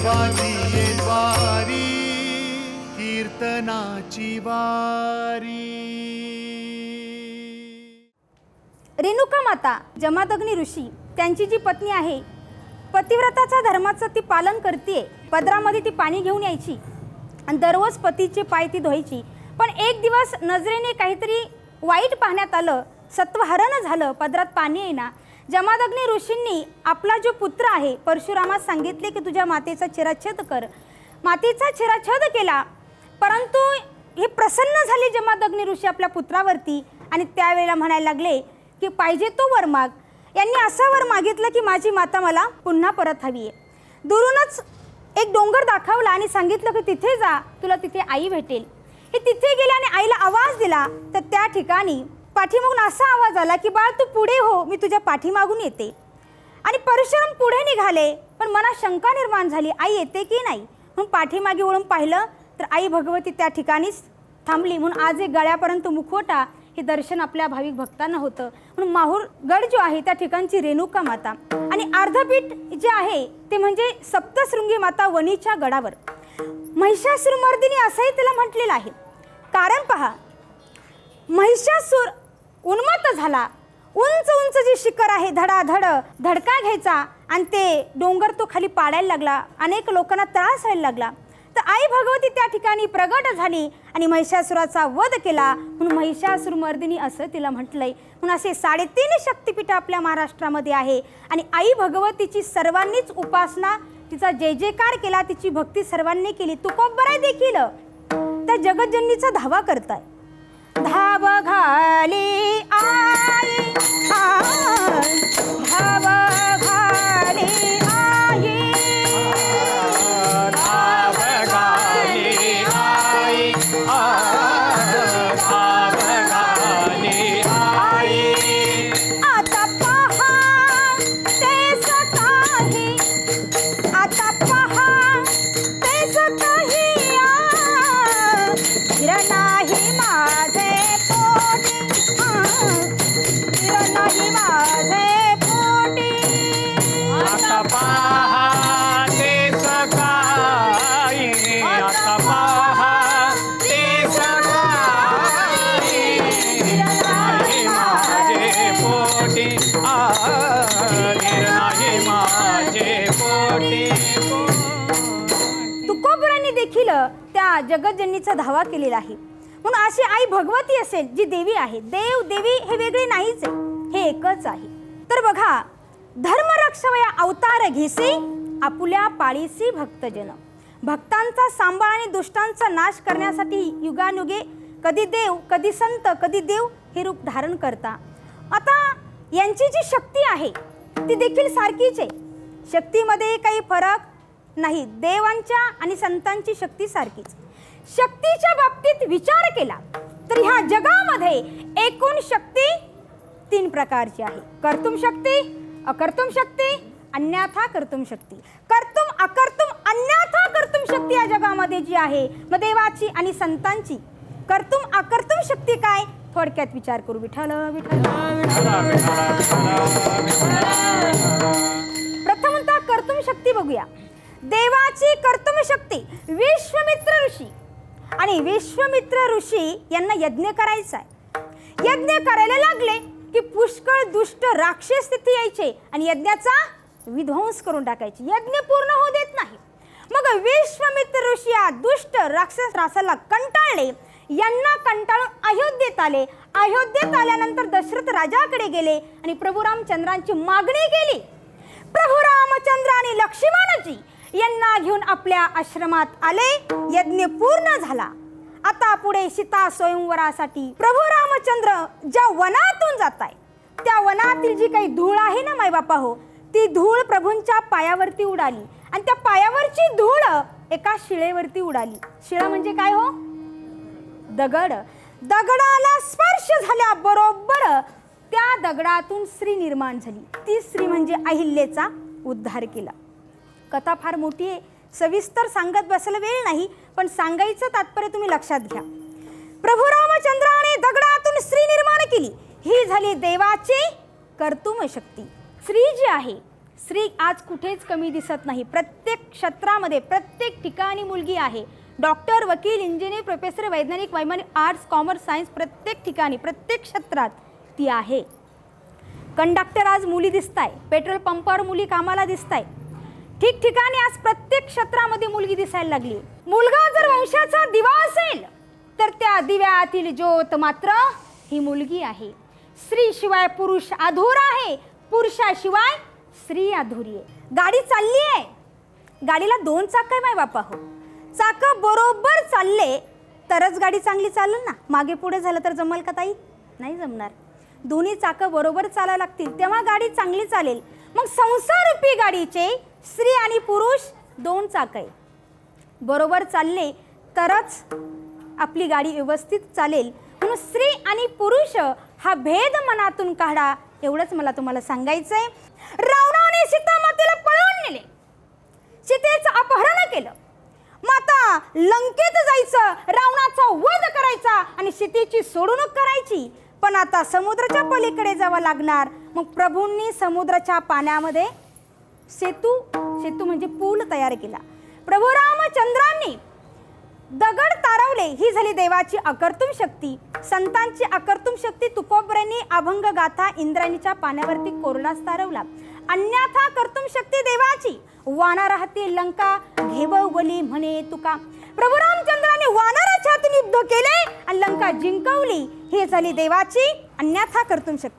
देवाची वारी कीर्तनाची वारी. रेणुका माता जमादग्नी ऋषी त्यांची जी पत्नी आहे पतिव्रताचा धर्माचं ती पालन करते पदरामध्ये ती पाणी घेऊन यायची. आणि दररोज पतीचे पाय ती धुवायची. पण एक दिवस नजरेने काहीतरी वाईट पाहण्यात आलं. सत्वहरण झालं. पदरात पाणी येईना. जमादग्नी ऋषींनी आपला जो पुत्र आहे परशुरामास सांगितले की तुझ्या मातेचा चिराच्छेद कर. मातेचा चिराच्छेद केला परंतु हे प्रसन्न झाले जमादग्नी ऋषी आपल्या पुत्रावरती आणि त्यावेळेला म्हणायला लागले की पाहिजे तो वर माग यांनी असा वर मागितलं की माझी माता मला पुन्हा परत हवी आहे. दुरूनच एक डोंगर दाखवला आणि सांगितलं की तिथे जा तुला तिथे आई भेटेल. हे तिथे गेले आणि आईला आवाज दिला तर त्या ठिकाणी पाठीमागून असा आवाज आला की बाळ तू पुढे हो मी तुझ्या पाठीमागून येते. आणि परशुराम पुढे निघाले पण मनात शंका निर्माण झाली आई येते की नाही? म्हणून पाठीमागे वळून पाहिलं तर आई भगवती त्या ठिकाणीच थांबली. म्हणून आज एक गळ्यापर्यंत मुखवटा हे दर्शन आपल्या भाविक भक्तांना होतं. म्हणून माहूर गड जो आहे त्या ठिकाणची रेणुका माता. आणि अर्धपीठ जे आहे ते म्हणजे सप्तशृंगी माता वणीच्या गडावर. महिषासुरमर्दिनी असंही तिला म्हटलेलं आहे. कारण पहा महिषासूर उन्मत्त झाला. उंच उंच जे शिखर आहे धडाधड धडका घ्यायचा आणि ते डोंगर तो खाली पाडायला लागला. अनेक लोकांना त्रास व्हायला लागला. तर आई भगवती त्या ठिकाणी प्रगट झाली आणि महिषासुराचा वध केला. म्हणून महिषासुर मर्दिनी असं तिला म्हटलंय. म्हणून असे साडेतीन शक्तिपीठ आपल्या महाराष्ट्रामध्ये आहे. आणि आई भगवतीची सर्वांनीच उपासना तिचा जय जयकार केला तिची भक्ती सर्वांनी केली. तुकोबराय देखील. त्या जगज्जननीचा धावा करताय. धाव घा ಶರಣಾ केलं त्या जगज्जननीचा धावा केलेला आहे. म्हणून अशी आई भगवती असेल जी देवी आहे. देव देवी हे वेगळे नाहीच आहे. हे एकच आहे. तर बघा धर्मरक्षवया अवतार घेसे आपुल्या पाळीसी भक्तजन. भक्तांचा सांभाळ आणि दुष्टांचा नाश करण्यासाठी युगानुगे कधी देव कधी संत कधी देव हे रूप धारण करता. आता यांची जी शक्ती आहे ती देखील सारखीच आहे. शक्तीमध्ये काही फरक नाही देवांच्या आणि संतांची शक्ती सारखीच. शक्तीच्या बाबतीत विचार केला तर ह्या जगामध्ये एकूण शक्ती तीन प्रकारची आहे. कर्तुम शक्ती अकर्तुम शक्ती अन्यथा कर्तुम शक्ती. कर्तुम अकर्तुम अन्यथा कर्तुम शक्ती या जगामध्ये जी आहे मग देवाची आणि संतांची कर्तुम अकर्तुम शक्ती काय? थोडक्यात विचार करू. विठ्ठल विठ्ठल. प्रथमतः कर्तुम शक्ती बघूया. देवाची कर्तुम शक्ती विश्वमित्र ऋषी. आणि विश्वमित्र ऋषी यांना यज्ञ करायचा आहे यज्ञ करायला लागले की पुष्कळ दुष्ट राक्षस तिथे यायचे आणि यज्ञाचा विध्वंस करून टाकायचे. यज्ञ पूर्ण होऊ देत नाही. मग विश्वमित्र ऋषी या दुष्ट राक्षस रासाला कंटाळले. यांना कंटाळून अयोध्येत आले. अयोध्येत आल्यानंतर दशरथ राजाकडे गेले आणि प्रभू रामचंद्रांची मागणी केली. प्रभू रामचंद्र आणि लक्ष्मणाची यांना घेऊन आपल्या आश्रमात आले. यज्ञ पूर्ण झाला. आता पुढे सीता स्वयंवरासाठी प्रभू रामचंद्र ज्या वनातून जात आहे त्या वनातील जी काही धूळ आहे ना मायबापा हो ती धूळ प्रभूंच्या पायावरती उडाली. आणि त्या पायावरची धूळ एका शिळेवरती उडाली. शिळा म्हणजे काय हो? दगड. दगडाला स्पर्श झाल्या बरोबर त्या दगडातून स्त्री निर्माण झाली. ती स्त्री म्हणजे अहिल्येचा उद्धार केला. कथा फार मोठी आहे. सविस्तर सांगत बसायला वेळ नाही पण सांगायचं तात्पर्य तुम्ही लक्षात घ्या. प्रभू रामचंद्राने दगडातून स्त्री निर्माण केली. ही झाली देवाची कर्तुम शक्ती स्त्री जी आहे स्त्री आज कुठेच कमी दिसत नाही. प्रत्येक क्षेत्रामध्ये प्रत्येक ठिकाणी मुलगी आहे. डॉक्टर वकील इंजिनियर प्रोफेसर वैज्ञानिक वैमानिक आर्ट्स कॉमर्स सायन्स प्रत्येक ठिकाणी प्रत्येक क्षेत्रात ती आहे. कंडक्टर आज मुली दिसत आहे पेट्रोल पंपावर मुली कामाला दिसत आहे ठिकठिकाणी आज प्रत्येक क्षेत्रामध्ये मुलगी दिसायला लागली. मुलगा जर वंशाचा दिवा असेल तर त्या दिव्यातील ज्योत मात्र ही मुलगी आहे. स्त्री शिवाय पुरुष अधुरा आहे पुरुषाशिवाय स्त्री अधुरी आहे. गाडी चालली आहे. गाडीला दोन चाक आहे माय बापा हो. चाक बरोबर चालले तरच गाडी चांगली चालेल ना? मागे पुढे झालं तर जमल का ताई? नाही जमणार. दोन्ही चाकं बरोबर चालायला लागतील तेव्हा गाडी चांगली चालेल. मग संसाररूपी गाडीचे स्त्री आणि पुरुष दोन चाक आहे. बरोबर चालले तरच आपली गाडी व्यवस्थित चालेल. म्हणून स्त्री आणि पुरुष हा भेद मनातून काढा एवढंच मला तुम्हाला सांगायचं आहे रावणाने सीतामातेला पळवून नेले. सीतेचं अपहरण केलं. माता लंकेत जायचं रावणाचा वध करायचा आणि सीतेची सोडवणूक करायची. पण आता समुद्राच्या पलीकडे जावं लागणार. मग प्रभूंनी समुद्राच्या पाण्यामध्ये सेतू सेतू म्हणजे पूल तयार केला. प्रभू रामचंद्रांनी दगड तारवले. ही झाली देवाची अकर्तुम शक्ती. संतांची अकर्तुम शक्ती. तुकोबऱ्यांनी अभंग गाथा इंद्राणीच्या पाण्यावरती कोरडास तारवला. अन्यथा कर्तुम शक्ती देवाची. वाना हाती लंका घेवली म्हणे तुका. प्रभू रामचंद्राने वानराच्या हातून युद्ध केले आणि लंका जिंकवली. ही झाली देवाची अन्यथा कर्तुम शक्ती.